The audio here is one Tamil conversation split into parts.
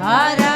Hare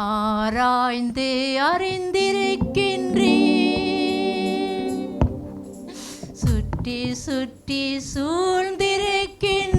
ஆராய்ந்து அறிந்திருக்கின்றேன். சுற்றி சுற்றி சூழ்ந்திருக்கின்ற